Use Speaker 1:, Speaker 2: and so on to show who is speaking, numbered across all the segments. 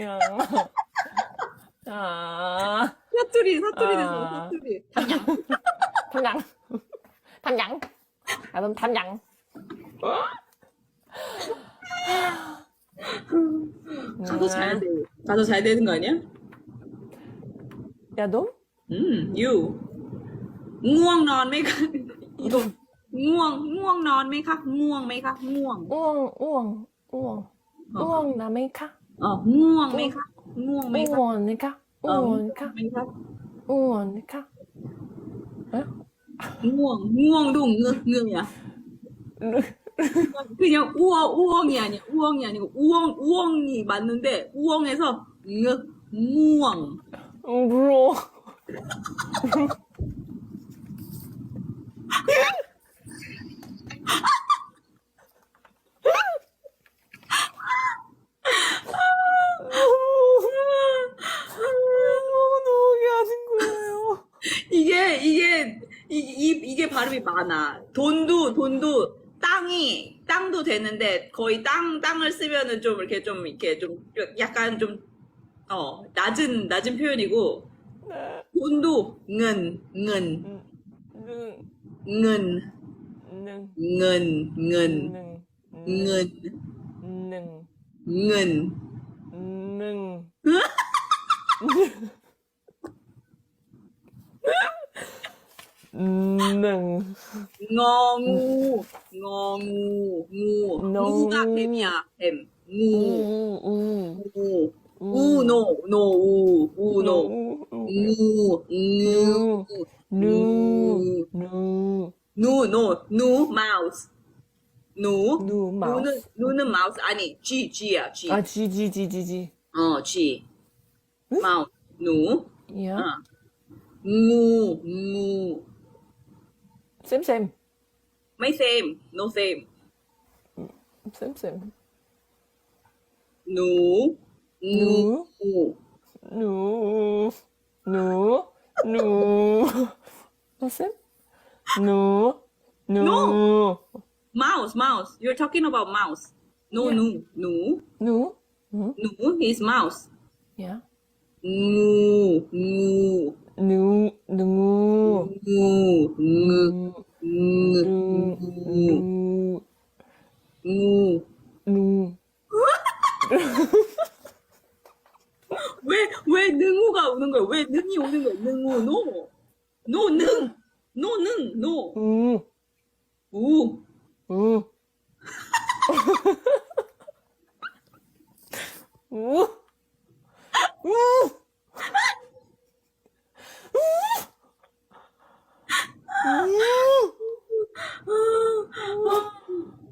Speaker 1: 야. 아,
Speaker 2: 사투리, 사투리
Speaker 1: 아.
Speaker 2: 됐어, 사투리.
Speaker 1: 탐양. 탐양. 나도 탐양.
Speaker 2: 가서 자야 돼. 가서 자야 되는 거 아니야?
Speaker 1: 야, 너?
Speaker 2: 음, you. ง่วงนอนไหมคะง่วงง่วงนอนไหมคะง่วงไหมคะง่วง
Speaker 1: 우엉, 우엉, 우엉.
Speaker 2: 어.
Speaker 1: 우엉 나메카?
Speaker 2: อ๋อง่วงไหมคะง่วงไหมคะ
Speaker 1: 우원니까?
Speaker 2: เออ
Speaker 1: 우원니까?
Speaker 2: ไหมคะ
Speaker 1: 우원니까?
Speaker 2: ง่วงง่วงดูเงือกเงือก 그냥 우엉 우엉이 아니야 우엉이 아니고 우엉 우엉이 맞는데 우엉에서 งง่วง
Speaker 1: 응,
Speaker 2: 이, 이게 발음이 많아. 돈도 돈도 땅이 땅도 되는데 거의 땅 땅을 쓰면은 좀 이렇게 좀 이렇게 좀 약간 좀어 낮은 낮은 표현이고
Speaker 1: 네.
Speaker 2: 돈도 는, 는,
Speaker 1: 능,
Speaker 2: 는,
Speaker 1: 능,
Speaker 2: 는, 는,
Speaker 1: 능,
Speaker 2: 는,
Speaker 1: 능,
Speaker 2: 는.
Speaker 1: 능. 능.
Speaker 2: หนึ่ง งองูง
Speaker 1: องู
Speaker 2: งูโน้ งูกเต็มยาเต็มงู
Speaker 1: อืม
Speaker 2: อื
Speaker 1: ม
Speaker 2: งูอูโนโน
Speaker 1: อูอูโน
Speaker 2: งูงู
Speaker 1: นูนู
Speaker 2: นูโนนูมาว
Speaker 1: ส์
Speaker 2: หนู
Speaker 1: นูหนู
Speaker 2: มาเนหนูเนมาว
Speaker 1: ส์อันนี้จีจี
Speaker 2: อ่ะจีอ่ะจี
Speaker 1: จี
Speaker 2: จีจีจี
Speaker 1: อ๋อ
Speaker 2: จีมาวหนู
Speaker 1: เนี่ยอ่
Speaker 2: ะงูงู same, same. My same.
Speaker 1: No same.
Speaker 2: Same, same. No.
Speaker 1: No. No. No. No. No. Same? No. No.
Speaker 2: No. Mouse, mouse. You're talking about mouse. No,
Speaker 1: Yeah.
Speaker 2: no,
Speaker 1: no. No.
Speaker 2: No. No is mouse. Yeah. No, no,
Speaker 1: No. No.
Speaker 2: No.
Speaker 1: No.
Speaker 2: 왜 왜 능우가 오는 거야 왜 능이 오는 거야 능우 no no 능 no 능
Speaker 1: 우,
Speaker 2: 우
Speaker 1: 우. 우. 우. 우.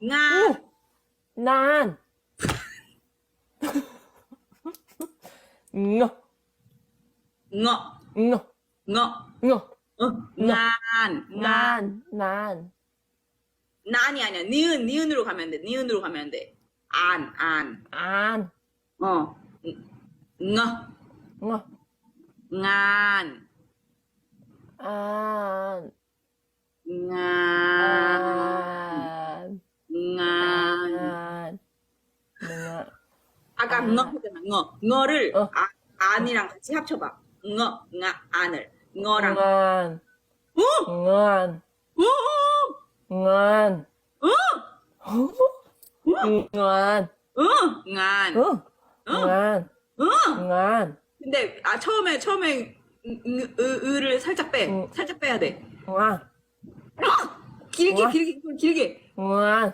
Speaker 2: 굿굿굿 nga
Speaker 1: 난. 응.
Speaker 2: ঙ
Speaker 1: 응.
Speaker 2: ঙ
Speaker 1: 응.
Speaker 2: 어, 난, 난,
Speaker 1: 난. 난.
Speaker 2: 난이 아니야. 니은, 니은으로 가면 돼. 니은으로 가면 돼. 안, 안.
Speaker 1: 안.
Speaker 2: 어. ङ,
Speaker 1: 응.
Speaker 2: 난,
Speaker 1: 안.
Speaker 2: 난,
Speaker 1: 아,
Speaker 2: 아,
Speaker 1: 뭔가
Speaker 2: 아까 응어 했잖아. 응어. 응어를
Speaker 1: 어.
Speaker 2: 아, 안이랑 같이 합쳐봐. 응어, 응아, 안을. 응어랑.
Speaker 1: 응원,
Speaker 2: 어?
Speaker 1: 응원,
Speaker 2: 어?
Speaker 1: 어?
Speaker 2: 어?
Speaker 1: 응원,
Speaker 2: 어?
Speaker 1: 응원,
Speaker 2: 응원, 어?
Speaker 1: 응안. 어? 어?
Speaker 2: 응원, 어?
Speaker 1: 응원,
Speaker 2: 근데 아 처음에 처음에 응, 응, 으, 를 살짝 빼.
Speaker 1: 응.
Speaker 2: 살짝 빼야 돼.
Speaker 1: 응원, 어!
Speaker 2: 길게
Speaker 1: 우와.
Speaker 2: 길게 좀 길게.
Speaker 1: 응원,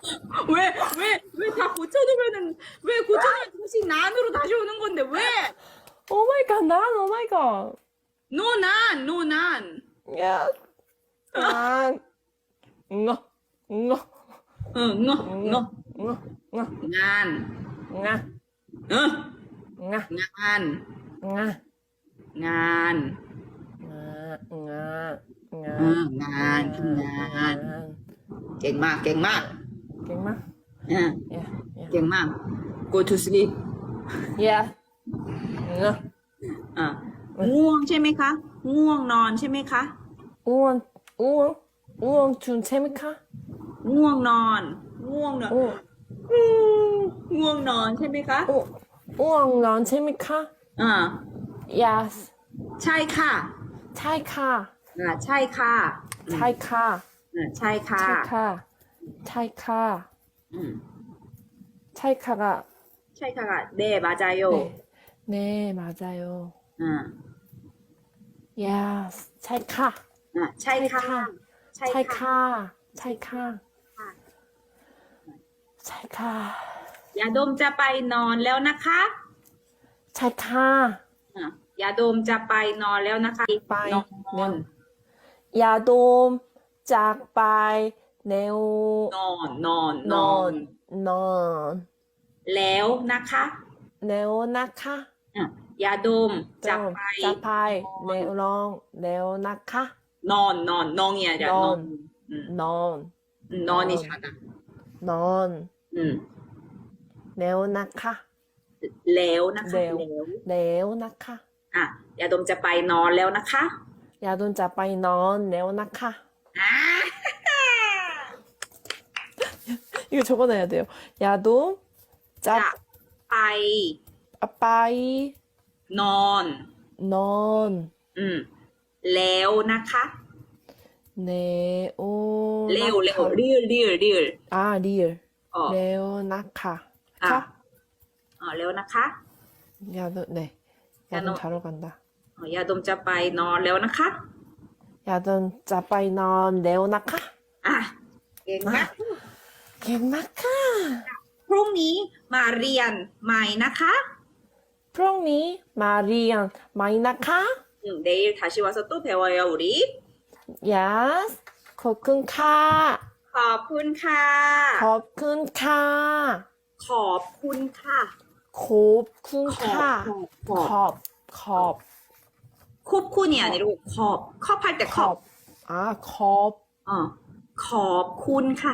Speaker 2: 왜, 왜, 왜 다 고쳐두면은, 왜 고쳐두면 다시 난으로 다시 오는 건데, 왜?
Speaker 1: โอ้ my god นาน โอ้ my god
Speaker 2: 노 난, 노 난.
Speaker 1: yes งานงอ งอ
Speaker 2: 응, ङ, ङ,
Speaker 1: งอ งอ
Speaker 2: 난,
Speaker 1: งา
Speaker 2: 응,
Speaker 1: งา
Speaker 2: 난,
Speaker 1: งา
Speaker 2: 난,
Speaker 1: งา งา งา
Speaker 2: 응, 난, 난. 깽막, 깽막.
Speaker 1: เก่งมาก
Speaker 2: Getting
Speaker 1: ma? Yeah.
Speaker 2: Yeah. yeah. go to sleep.
Speaker 1: Yeah. No. อ่า
Speaker 2: ง่วงใช่ไหมคะ ง่วงนอนใช่ไหมคะ
Speaker 1: ง่วง ง่วง ง่วงจุนใช่ไหมคะ
Speaker 2: ง่วงนอน ง่วงนอนง่วงนอนใช่ไหมคะ
Speaker 1: ง่วงนอนใช่ไหมคะ
Speaker 2: อ่า
Speaker 1: yes
Speaker 2: ใช่ค่ะ
Speaker 1: ใช่ค่ะ
Speaker 2: อ่า ใช่ค่ะ
Speaker 1: ใช่ค่ะ
Speaker 2: ใช่ค่ะ
Speaker 1: ใช่ค่ะ ใช่ค่ะ
Speaker 2: อืม
Speaker 1: ใช่ค่ะが
Speaker 2: ใช่ค่ะเดบาจายโย
Speaker 1: 네, 네, 맞아요.
Speaker 2: อ่า
Speaker 1: yes, ใช่ค่ะ
Speaker 2: อ่าใช่ค่ะ
Speaker 1: ใช่ค่ะ ใช่ค่ะ ใช่ค่ะ
Speaker 2: ยาดมจะไปนอนแล้วนะคะ
Speaker 1: ใช่ค่ะ
Speaker 2: อ่ายาดมจะไปนอนแล้วนะคะ
Speaker 1: ไป
Speaker 2: นอน
Speaker 1: ยาดมจากไป เนวน
Speaker 2: อนนอน
Speaker 1: นอนนอน
Speaker 2: แล้วนะคะ
Speaker 1: แล้วนะคะ
Speaker 2: อะยาดมจะไป
Speaker 1: จะไปแล้วลองล้วนะคะ
Speaker 2: นอนนอนนองเนี่ยจะ
Speaker 1: นอน
Speaker 2: นอน
Speaker 1: นอน
Speaker 2: อืมนี่ชันอะ
Speaker 1: นอน
Speaker 2: อืม
Speaker 1: แล้วนะคะ
Speaker 2: แล้วนะคะ
Speaker 1: แล้วนะคะ
Speaker 2: อะยาดมจะไปนอนแล้วนะคะ อ
Speaker 1: ย่าดมจะไปนอนแล้วนะคะ
Speaker 2: อ่า
Speaker 1: 이거 적어놔야 돼요. 야도
Speaker 2: จะ
Speaker 1: 짜
Speaker 2: ไป
Speaker 1: 빠빠이
Speaker 2: นอน
Speaker 1: 넌
Speaker 2: อืม แล้วนะคะ
Speaker 1: 네오
Speaker 2: เร็วเร็วเรียลเรียลเรียล
Speaker 1: 아 리얼
Speaker 2: อ๋อ
Speaker 1: 레오나카
Speaker 2: 아.
Speaker 1: 카
Speaker 2: อ๋อเร็วนะคะ
Speaker 1: 야도 네 야도
Speaker 2: 야도.
Speaker 1: 자러 간다
Speaker 2: อ๋อยาดมจะไปนอนแล้วนะคะ
Speaker 1: 야도 짜빠이 넌 레오나카
Speaker 2: อ่ะเก่งมาก
Speaker 1: 갱나카
Speaker 2: พรุ่งนี้มาเรียนใหม่นะคะ
Speaker 1: 프롱니 마리안 마이나카
Speaker 2: อืม 내일 다시 와서 또 배워요 우리
Speaker 1: 야스 코쿤카
Speaker 2: ขอบคุณค่ะ
Speaker 1: 겁쿤카
Speaker 2: ขอบคุณค่ะ ขอบ
Speaker 1: 곱쿤카
Speaker 2: ขอบ
Speaker 1: 컵, 컵,
Speaker 2: 컵쿤이 아니고 컵. 컵 할 때 컵.
Speaker 1: 컵. 아, 컵,
Speaker 2: 어. ขอบคุณค่ะ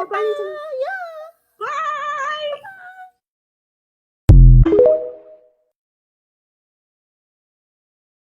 Speaker 2: 啊